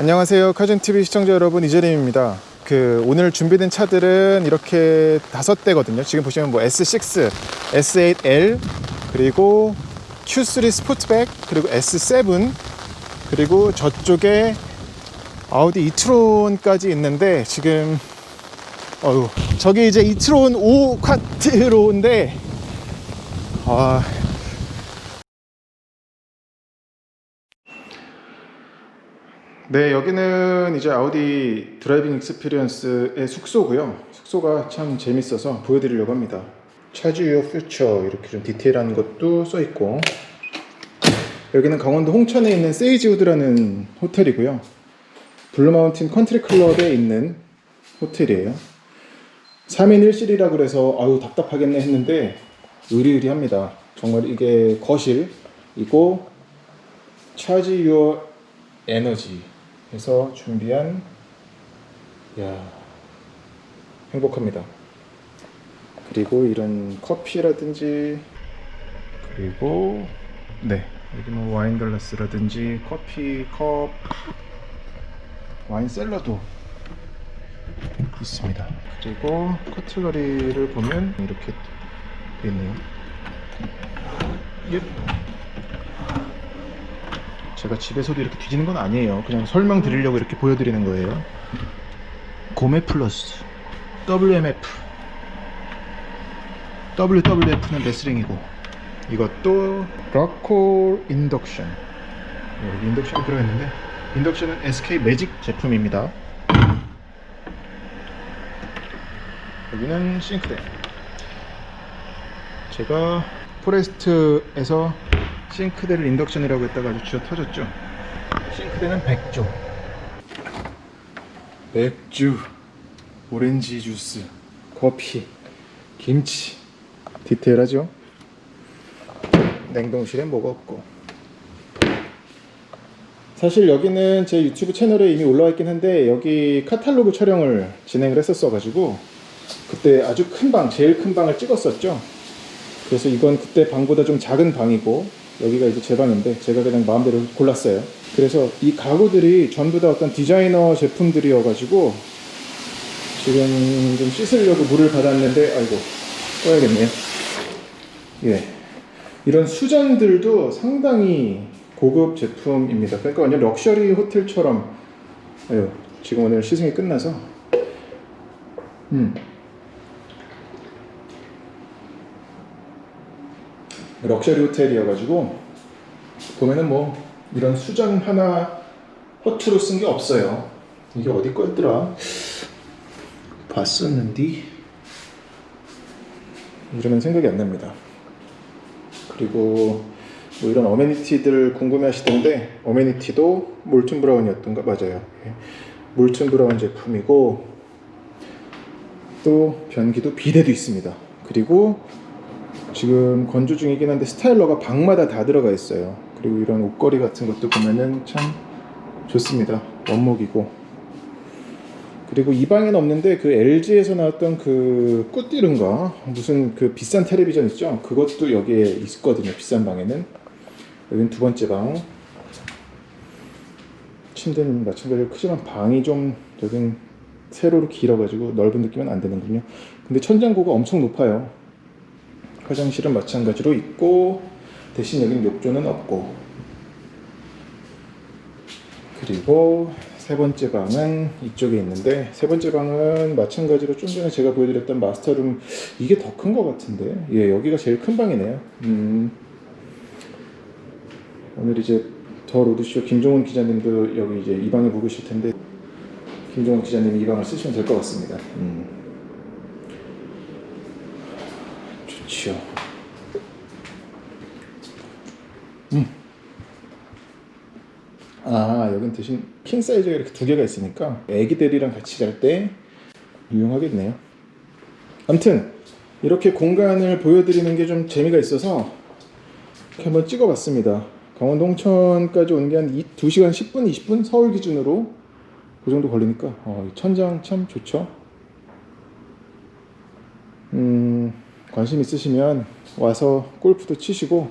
안녕하세요. 카준TV 시청자 여러분, 이재림입니다. 그, 오늘 준비된 차들은 이렇게 다섯 대거든요. 지금 보시면 뭐 S6, S8L, 그리고 Q3 스포츠백, 그리고 S7, 그리고 저쪽에 아우디 이트론까지 있는데 지금 어유 저기 이제 이트론 5 쿼트로인데 아 네, 여기는 이제 아우디 드라이빙 익스피리언스의 숙소고요. 숙소가 참 재밌어서 보여드리려고 합니다. 차주 유어 퓨처 이렇게 좀 디테일한 것도 써 있고 여기는 강원도 홍천에 있는 세이지우드라는 호텔이고요. 블루마운틴 컨트리 클럽에 있는 호텔이에요. 3인 1실이라 그래서 아유 답답하겠네 했는데 의리의리합니다. 정말 이게 거실이고 차지 유어 에너지 해서 준비한 야 행복합니다. 그리고 이런 커피라든지 그리고 네 여기 뭐 와인 글라스라든지 커피 컵 와인 셀러도 있습니다. 그리고 커틀러리를 보면 이렇게 돼 있네요. 예. 제가 집에서도 이렇게 뒤지는 건 아니에요. 그냥 설명드리려고 이렇게 보여드리는 거예요. 고메 플러스 WMF WWF는 레슬링이고 이것도 락콜 인덕션 네, 여기 인덕션이 들어있는데 인덕션은 SK 매직 제품입니다. 여기는 싱크대 제가 포레스트에서 싱크대를 인덕션이라고 했다가 아주 쥐어 터졌죠. 싱크대는 백조. 맥주 오렌지 주스 커피 김치. 디테일하죠? 냉동실에 뭐가 없고. 사실 여기는 제 유튜브 채널에 이미 올라와 있긴 한데 여기 카탈로그 촬영을 진행을 했었어 가지고 그때 아주 큰 방, 제일 큰 방을 찍었었죠. 그래서 이건 그때 방보다 좀 작은 방이고 여기가 이제 제 방인데 제가 그냥 마음대로 골랐어요. 그래서 이 가구들이 전부 다 어떤 디자이너 제품들이어가지고 지금 좀 씻으려고 물을 받았는데 아이고 꺼야겠네요. 예, 이런 수전들도 상당히 고급 제품입니다. 그러니까 완전 럭셔리 호텔처럼 아유 지금 오늘 시승이 끝나서 음. 럭셔리 호텔이어가지고 보면은 뭐 이런 수전 하나 허투루 쓴 게 없어요. 이게 어디 거였더라? 봤었는데 이러면 생각이 안 납니다. 그리고 뭐 이런 어메니티들 궁금해하시던데 어메니티도 몰튼 브라운이었던가 맞아요. 예. 몰튼 브라운 제품이고 또 변기도 비데도 있습니다. 그리고 지금 건조 중이긴 한데 스타일러가 방마다 다 들어가 있어요. 그리고 이런 옷걸이 같은 것도 보면은 참 좋습니다. 원목이고. 그리고 이 방에는 없는데 그 LG에서 나왔던 그 꾸띠른가 무슨 그 비싼 텔레비전 있죠? 그것도 여기에 있거든요. 비싼 방에는. 여기는 두 번째 방. 침대는 마찬가지로 크지만 방이 좀 여긴 세로로 길어가지고 넓은 느낌은 안 드는군요. 근데 천장고가 엄청 높아요. 화장실은 마찬가지로 있고 대신 여기는 욕조는 없고. 그리고 세 번째 방은 이쪽에 있는데 세 번째 방은 마찬가지로 좀 전에 제가 보여드렸던 마스터룸. 이게 더 큰 것 같은데? 예 여기가 제일 큰 방이네요. 음, 오늘 이제 더 로드쇼 김종훈 기자님도 여기 이제 이 방에 묵으실 텐데 김종훈 기자님이 이 방을 쓰시면 될 것 같습니다. 음. 좋지요. 음. 아, 여긴 대신 킹 사이즈가 이렇게 두 개가 있으니까 애기들이랑 같이 잘 때 유용하겠네요. 아무튼 이렇게 공간을 보여드리는 게 좀 재미가 있어서 한번 찍어봤습니다. 강원도 홍천까지 오는 게 한 2시간 10분, 20분 서울 기준으로 그 정도 걸리니까 어, 이 천장 참 좋죠. 음, 관심 있으시면 와서 골프도 치시고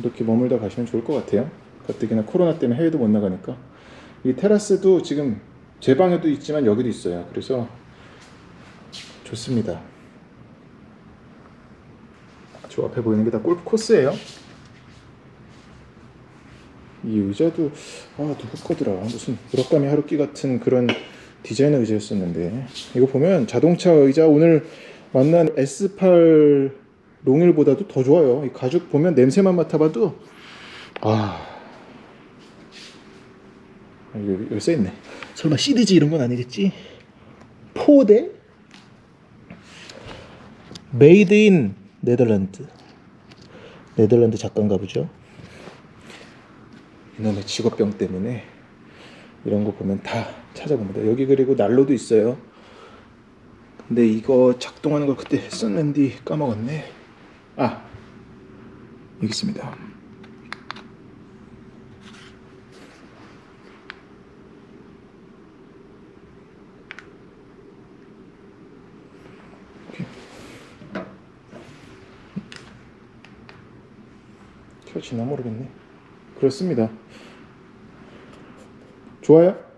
이렇게 머물다 가시면 좋을 것 같아요. 가뜩이나 코로나 때문에 해외도 못 나가니까 이 테라스도 지금 제 방에도 있지만 여기도 있어요. 그래서 좋습니다. 저 앞에 보이는 게 다 골프 코스예요. 이 의자도 아 누구 거더라 무슨 무라카미 하루키 같은 그런 디자이너 의자였었는데. 이거 보면 자동차 의자 오늘 만난 S8 롱일보다도 더 좋아요. 이 가죽 보면 냄새만 맡아봐도. 아. 여기, 여기 써있네. 설마 시리즈 이런 건 아니겠지? 포대? 메이드 인 네덜란드 네덜란드 작가인가 보죠? 이놈의 직업병 때문에 이런 거 보면 다 찾아봅니다. 여기 그리고 난로도 있어요. 근데 이거 작동하는 걸 그때 했었는데 까먹었네. 아 여기 있습니다. 켜지나 모르겠네. 그렇습니다. 좋아요?